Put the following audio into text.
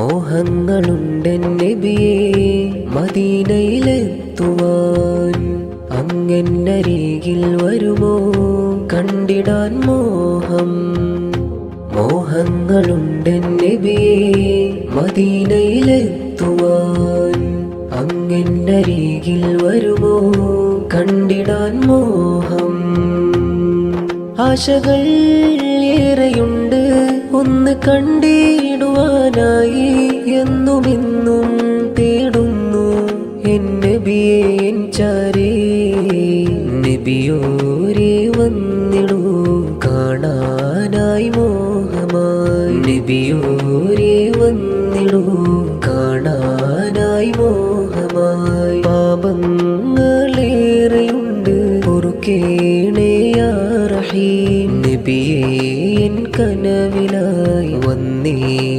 മോഹങ്ങളുണ്ടെൻ നബിയേ മദീനയിലെത്തുവാൻ അങ്ങനരികിൽ വരുമോ? കണ്ടിടാൻ മോഹം മോഹങ്ങളുണ്ടെന്നെ മദീനയിലെത്തുവാൻ അങ്ങനരികിൽ വരുമോ? കണ്ടിടാൻ മോഹം ആശകൾ ഏറെയുണ്ട് ഒന്ന് കണ്ടിടുവാനായി എന്നുമിന്നും തേടുന്നു എൻ നബിയെ എൻ ചാരേ. വന്നിടൂ കാണാനായി മോഹമായി. നബിയോരെ വന്നിടൂ കാണാനായി മോഹമായി. പാപങ്ങളേറെയുണ്ട് പൊറുക്കേണയാ റഹീം. നബിയെ കനവിലായി വന്നേ.